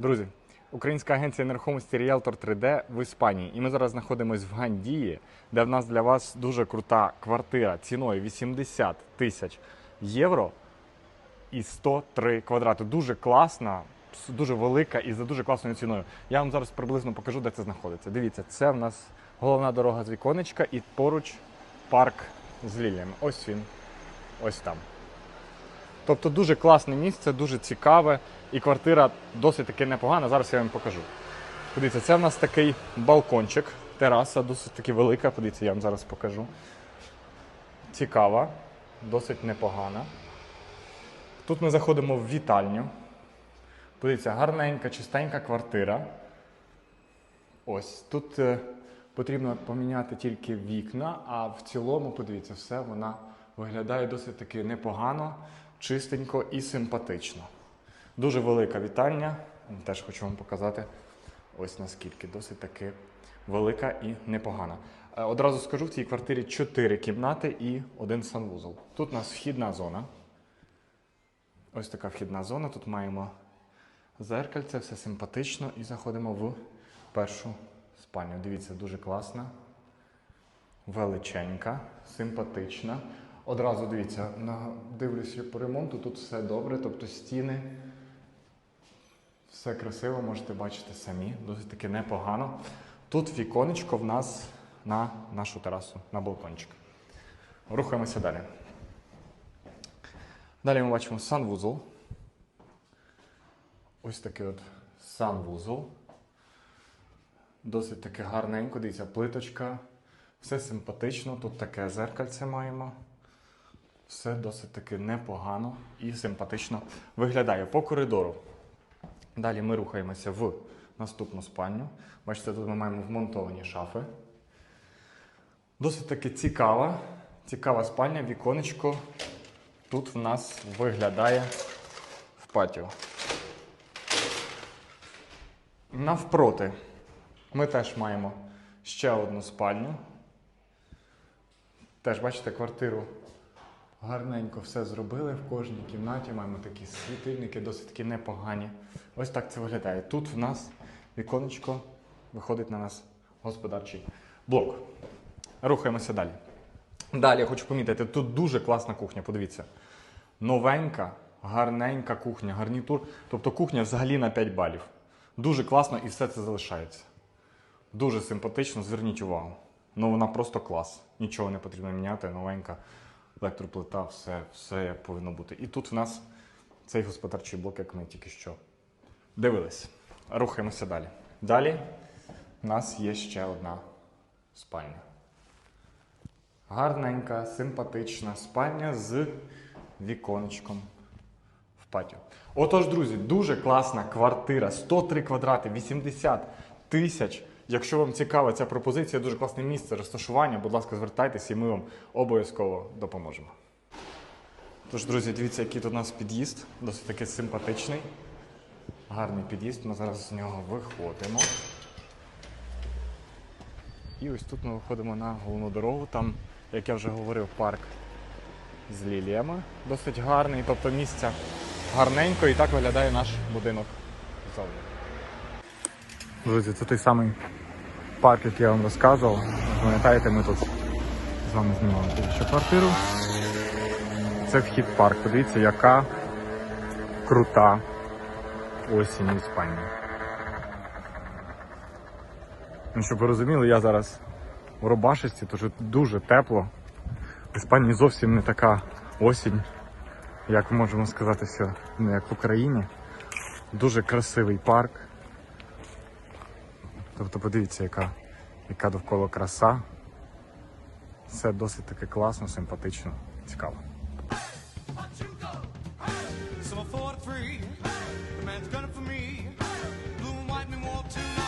Друзі, українська агенція нерухомості Realtor 3D в Іспанії. І ми зараз знаходимося в Гандії, де в нас для вас дуже крута квартира ціною 80 тисяч євро і 103 квадрати. Дуже класна, дуже велика і за дуже класною ціною. Я вам зараз приблизно покажу, де це знаходиться. Дивіться, це в нас головна дорога з віконечка і поруч парк з ліліями. Ось він, ось там. Тобто дуже класне місце, дуже цікаве, і квартира досить таки непогана. Зараз я вам покажу. Подивіться, це в нас такий балкончик, тераса досить таки велика. Подивіться, я вам зараз покажу. Цікава, досить непогана. Тут ми заходимо в вітальню. Подивіться, гарненька, чистенька квартира. Ось тут е, потрібно поміняти тільки вікна, а в цілому, подивіться, все вона виглядає досить таки непогано, чистенько і симпатично. Дуже велика вітальня. Теж хочу вам показати ось наскільки досить таки велика і непогана. Е, Одразу скажу, в цій квартирі 4 кімнати і один санвузол. Тут у нас вхідна зона. Ось така вхідна зона. Тут маємо зеркальце, все симпатично і заходимо в першу спальню. Дивіться, дуже класна, величенька, симпатична. Одразу дивіться, дивлюся по ремонту, тут все добре, тобто стіни. Все красиво, можете бачити самі, досить таки непогано. Тут віконечко в нас на нашу терасу, на балкончик. Рухаємося далі. Далі ми бачимо санвузол. Ось такий от санвузол. Досить таки гарненько, дивіться, плиточка. Все симпатично. Тут таке зеркальце маємо. Все досить таки непогано і симпатично виглядає по коридору. Далі ми рухаємося в наступну спальню. Бачите, тут ми маємо вмонтовані шафи. Досить таки цікава, цікава спальня, віконечко. Тут в нас виглядає в патіо. Навпроти ми теж маємо ще одну спальню. Теж, бачите, квартиру гарненько все зробили в кожній кімнаті. Маємо такі світильники, досить таки непогані. Ось так це виглядає. Тут в нас віконечко виходить на нас господарчий блок. Рухаємося далі. Далі я хочу помітити, тут дуже класна кухня, подивіться. Новенька, гарненька кухня, гарнітур. Тобто кухня взагалі на 5 балів. Дуже класно і все це залишається. Дуже симпатично, зверніть увагу. Ну вона просто клас. Нічого не потрібно міняти, новенька електроплита, все, все як повинно бути. І тут в нас цей господарчий блок, як ми тільки що дивились. Рухаємося далі. Далі в нас є ще одна спальня. Гарненька, симпатична спальня з віконечком в патіо. Отож, друзі, дуже класна квартира, 103 квадрати, 80 тисяч. Якщо вам цікава ця пропозиція, дуже класне місце розташування, будь ласка, звертайтеся і ми вам обов'язково допоможемо. Тож, друзі, дивіться, який тут у нас під'їзд, досить таки симпатичний. Гарний під'їзд, ми зараз з нього виходимо. І ось тут ми виходимо на головну дорогу. Там, як я вже говорив, парк з ліліями. Досить гарний, тобто місця гарненько і так виглядає наш будинок ззовні. Друзі, це той самий парк, який я вам розказував. Пам'ятаєте, ми тут з вами знімали що квартиру. Це вхід в парк. Подивіться, яка крута осінь в Іспанії. Ну, щоб ви розуміли, я зараз в Робашисті, тож дуже тепло. В Іспанії зовсім не така осінь, як можемо сказати, що, ну, як в Україні. Дуже красивий парк. Тобто подивіться, яка, яка довкола краса. Все досить таки класно, симпатично, цікаво. Summer 43, the man's gunning for me. Blue and white.